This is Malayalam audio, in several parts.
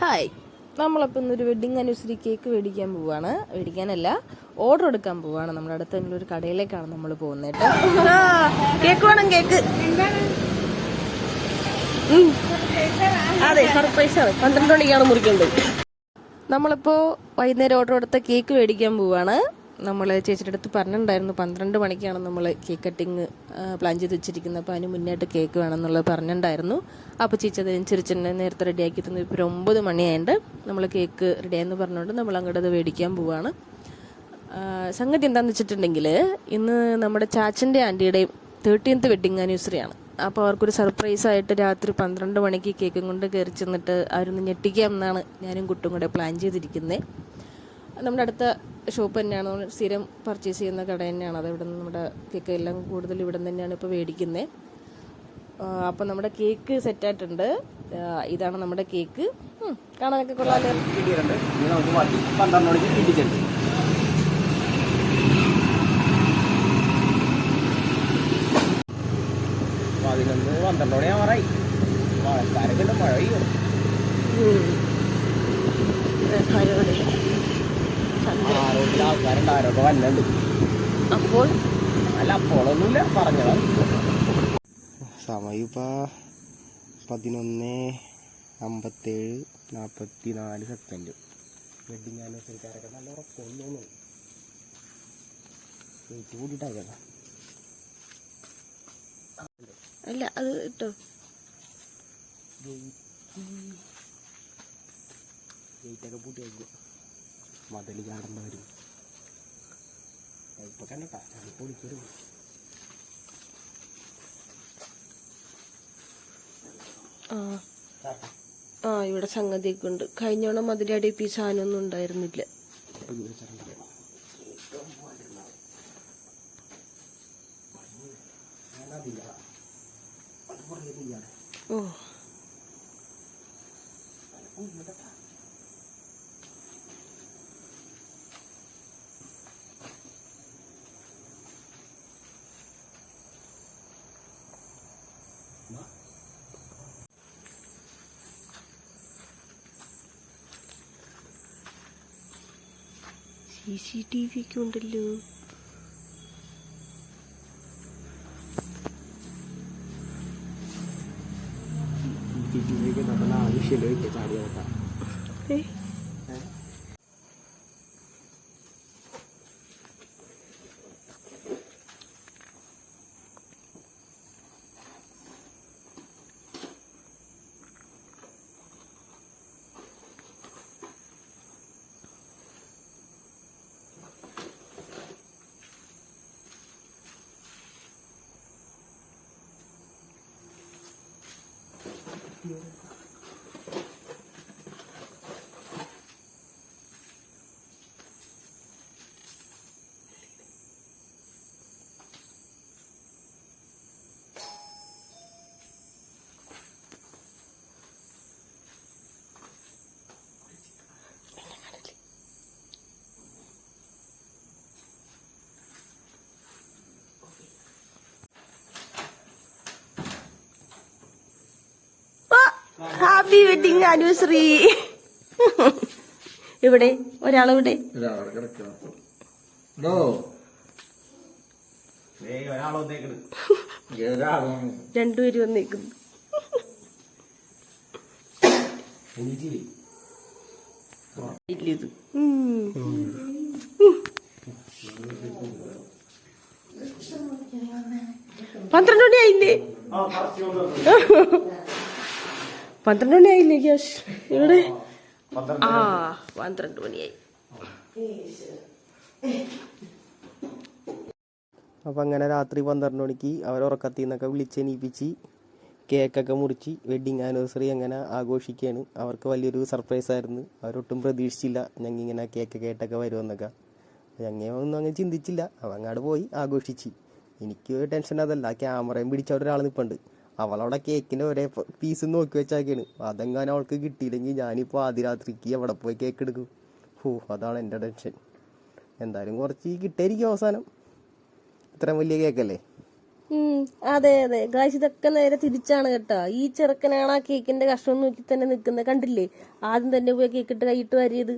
ഹായ് നമ്മളപ്പോൾ ഇന്നൊരു വെഡിങ് ആനിവേഴ്സറി കേക്ക് മേടിക്കാൻ പോവാണ്. മേടിക്കാനല്ല ഓർഡർ എടുക്കാൻ പോവാണ്. നമ്മുടെ അടുത്ത് തന്നെ ഒരു കടയിലേക്കാണ് നമ്മൾ പോകുന്നത് കേക്ക് വേണം കേക്ക്. അതെ സർപ്രൈസ് ആണ്. പന്ത്രണ്ട് മണിക്കാണ് മുറിക്കേണ്ടത്. നമ്മളിപ്പോൾ വൈകുന്നേരം ഓർഡർ എടുത്ത കേക്ക് മേടിക്കാൻ പോവാണ്. നമ്മൾ ചേച്ചിയുടെ അടുത്ത് പറഞ്ഞിട്ടുണ്ടായിരുന്നു പന്ത്രണ്ട് മണിക്കാണ് നമ്മൾ കേക്ക് കട്ടിങ് പ്ലാൻ ചെയ്ത് വെച്ചിരിക്കുന്നത്. അപ്പോൾ അതിന് മുന്നേട്ട് കേക്ക് വേണമെന്നുള്ളത് പറഞ്ഞിട്ടുണ്ടായിരുന്നു. അപ്പോൾ ചേച്ചി അതനുസരിച്ച് തന്നെ നേരത്തെ റെഡിയാക്കി തന്നു ഇപ്പോൾ ഒമ്പത് മണിയായിട്ട് നമ്മൾ കേക്ക് റെഡിയായെന്ന് പറഞ്ഞുകൊണ്ട് നമ്മൾ അങ്ങോട്ട് അത് മേടിക്കാൻ പോവുകയാണ് സംഗതി എന്താണെന്ന് വെച്ചിട്ടുണ്ടെങ്കിൽ ഇന്ന് നമ്മുടെ ചാച്ചന്റെ ആന്റിയുടെയും തേർട്ടീൻത്ത് വെഡിങ് ആനിവേഴ്സറി ആണ്. അപ്പോൾ അവർക്കൊരു സർപ്രൈസ് ആയിട്ട് രാത്രി പന്ത്രണ്ട് മണിക്ക് കേക്കും കൊണ്ട് കയറി ചെന്നിട്ട് അവരൊന്ന് ഞെട്ടിക്കാം എന്നാണ് ഞാനും കുട്ടും കൂടെ പ്ലാൻ ചെയ്തിരിക്കുന്നത് നമ്മുടെ അടുത്ത ഷോപ്പ് തന്നെയാണ്. നമ്മൾ സ്ഥിരം പർച്ചേസ് ചെയ്യുന്ന കട തന്നെയാണ്. അത് ഇവിടെ നിന്ന് നമ്മുടെ കേക്ക് എല്ലാം കൂടുതൽ ഇവിടെ നിന്ന് തന്നെയാണ് ഇപ്പോൾ മേടിക്കുന്നത് അപ്പോൾ നമ്മുടെ കേക്ക് സെറ്റായിട്ടുണ്ട് ഇതാണ് നമ്മുടെ കേക്ക് കാണാനൊക്കെ കിട്ടിച്ചെടുക്കും പതിനൊന്ന് പന്ത്രണ്ട് മണി ആവാറായി മഴക്കാരൊക്കെ ഉണ്ട് മഴ പെയ്യും ആരോഗ്യ ആൾക്കാരുണ്ട് വല്ലുണ്ട് അപ്പോൾ? അല്ല അപ്പോളൊന്നുമില്ല പറഞ്ഞതാ സമയം ഇപ്പൊ പതിനൊന്ന് അമ്പത്തേഴ് നാൽപ്പത്തി നാല് സെക്കൻഡ് വെഡിങ് ആനിവേഴ്സറിക്കാരൊക്കെ നല്ല ഉറപ്പൊന്നു വെയിറ്റ് കൂടിയിട്ടാ അല്ല അത് ഇട്ടോ? ഗേറ്റൊക്കെ പൂട്ടിയായിരിക്കും. മതിൽ ചാടേണ്ട വരും ഇപ്പൊ കണ്ടട്ടാ പൊളിക്കരുത് ആ ആ ഇവിടെ സംഗതിയൊക്കെ ഉണ്ട്. കഴിഞ്ഞോണം മതിലടി പി സാധനമൊന്നും ഉണ്ടായിരുന്നില്ല. ഓ. സി സി ടി വി ഒക്കെ ഉണ്ടല്ലോ സി ടി വിക്ക് നമ്മൾ ആവശ്യമില്ല ചാടി നോക്കാം ഏ? aqui. ഹാപ്പി വെഡിങ് ആനിവേഴ്സറി ഇവിടെ ഒരാളെവിടെ? രണ്ടുപേരും വന്നേക്കുന്നു. ഇത് പന്ത്രണ്ട് മണി ആയില്ലേ പന്ത്രണ്ട് മണി ആയില്ലേ ഗ്യാസ് ഇവിടെ? ആ പന്ത്രണ്ട് മണിയായി അപ്പം അങ്ങനെ രാത്രി പന്ത്രണ്ട് മണിക്ക് അവർ ഉറക്കത്തിൽ നിന്നൊക്കെ വിളിച്ചെണീപ്പിച്ച് കേക്കൊക്കെ മുറിച്ച് വെഡിങ് ആനിവേഴ്സറി അങ്ങനെ ആഘോഷിക്കുകയാണ്. അവർക്ക് വലിയൊരു സർപ്രൈസ് ആയിരുന്നു. അവരൊട്ടും പ്രതീക്ഷിച്ചില്ല ഞങ്ങൾ ഇങ്ങനെ കേക്ക് കേട്ടൊക്കെ വരുമെന്നൊക്കെ ഞങ്ങൾ ഒന്നും അങ്ങനെ ചിന്തിച്ചില്ല. അവങ്ങാട് പോയി ആഘോഷിച്ച്. എനിക്ക് ടെൻഷൻ അതല്ല. ക്യാമറയും പിടിച്ച ഒരാൾ നിൽപ്പുണ്ട് അവളവിടെ കേക്കിന്റെ ഒരേ പീസ് നോക്കി വെച്ചാക്കിയാണ്. അതെങ്ങാനും അവൾക്ക് കിട്ടിയില്ലെങ്കിൽ ഞാനിപ്പോൾ ആദ്യ രാത്രിക്ക് അവിടെ പോയി കേക്ക് എടുക്കും. ഹൂ അതാണ് എന്റെ ടെൻഷൻ എന്തായാലും കുറച്ച് കിട്ടായിരിക്കും അവസാനം. ഇത്രയും വലിയ കേക്കല്ലേ അതെ അതെ. ഗായ്സ് ഇതൊക്കെ നേരെ തിരിച്ചാണ് കേട്ടോ. ഈ ചെറുക്കനാണ് ആ കേക്കിന്റെ കഷ്ണം നോക്കി തന്നെ നിൽക്കുന്നത്. കണ്ടില്ലേ? ആദ്യം തന്നെ പോയി കേക്ക് ഇട്ട് കൈയിട്ട് വരിയത്.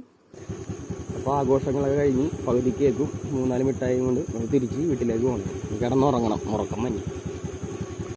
അപ്പോൾ ആഘോഷങ്ങളൊക്കെ കഴിഞ്ഞ് പകുതി കേക്കും മൂന്നാൽ മിഠായി കൊണ്ട് തിരിച്ച് വീട്ടിലേക്ക് പോകണം. കിടന്നുറങ്ങണം. ഉറക്കം മഞ്ഞ്